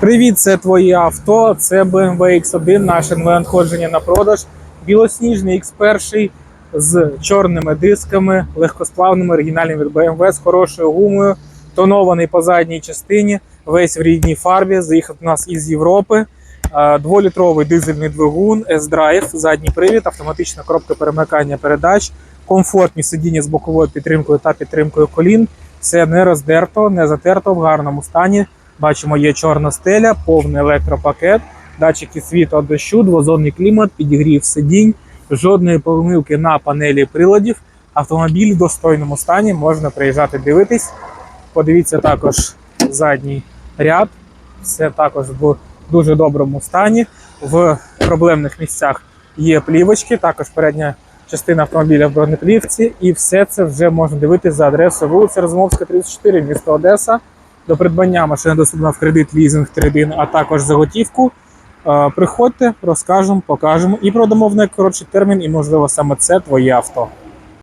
Привіт, це твоє авто. Це BMW X1, наше нове надходження на продаж. Білосніжний X1 з чорними дисками, легкосплавними, оригінальним від BMW, з хорошою гумою, тонований по задній частині, весь в рідній фарбі. Заїхав у нас із Європи. Дволітровий дизельний двигун, S-Drive, задній привід, автоматична коробка перемикання передач, комфортні сидіння з боковою підтримкою та підтримкою колін. Все не роздерто, не затерто в гарному стані. Бачимо, є чорна стеля, повний електропакет, датчики світла дощу, двозонний клімат, підігрів сидінь, жодної помилки на панелі приладів. Автомобіль в достойному стані, можна приїжджати дивитись. Подивіться також задній ряд, все також в дуже доброму стані. В проблемних місцях є плівочки, також передня частина автомобіля в бронеплівці, і все це вже можна дивитись за адресою вулиця Розмовська, 34, місто Одеса. До придбання машина доступна в кредит, лізинг, трейдин, а також за готівку. Е, Приходьте, розкажемо, покажемо і продамо в найкоротший термін, і можливо саме це твоє авто.